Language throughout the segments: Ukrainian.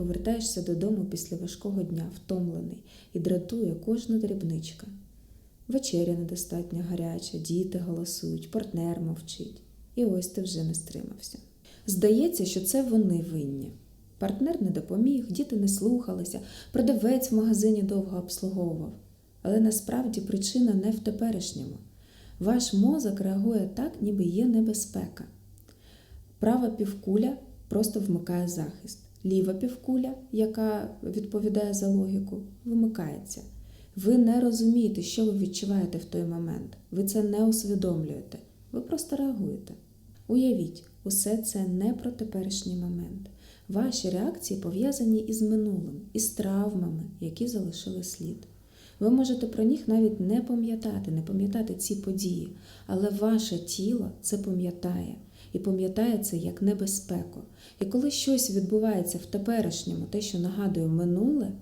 повертаєшся додому після важкого дня, втомлений, і дратує кожна дрібничка. Вечеря недостатньо гаряча, діти голосують, партнер мовчить. І ось ти вже не стримався. Здається, що це вони винні. Партнер не допоміг, діти не слухалися, продавець в магазині довго обслуговував. Але насправді причина не в теперішньому. Ваш мозок реагує так, ніби є небезпека. Права півкуля просто вмикає захист. Ліва півкуля, яка відповідає за логіку, вимикається. Ви не розумієте, що ви відчуваєте в той момент. Ви це не усвідомлюєте. Ви просто реагуєте. Уявіть, усе це не про теперішній момент. Ваші реакції пов'язані із минулим, із травмами, які залишили слід. Ви можете про них навіть не пам'ятати, не пам'ятати ці події, але ваше тіло це пам'ятає і пам'ятає це як небезпеку. І коли щось відбувається в теперішньому, те, що нагадує минуле,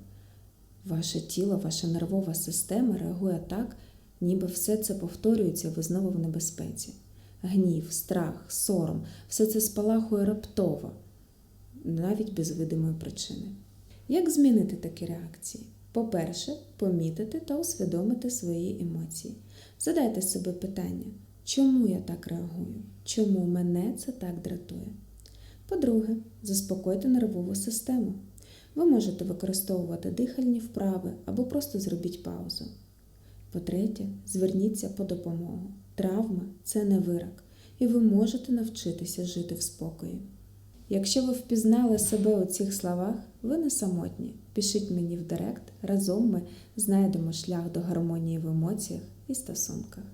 ваше тіло, ваша нервова система реагує так, ніби все це повторюється, ви знову в небезпеці. Гнів, страх, сором все це спалахує раптово, навіть без видимої причини. Як змінити такі реакції? По-перше, помітити та усвідомити свої емоції. Задайте собі питання, чому я так реагую? Чому мене це так дратує? По-друге, заспокойте нервову систему. Ви можете використовувати дихальні вправи або просто зробіть паузу. По-третє, зверніться по допомогу. Травма це не вирок, і ви можете навчитися жити в спокої. Якщо ви впізнали себе у цих словах, ви не самотні. Пишіть мені в директ, разом ми знайдемо шлях до гармонії в емоціях і стосунках.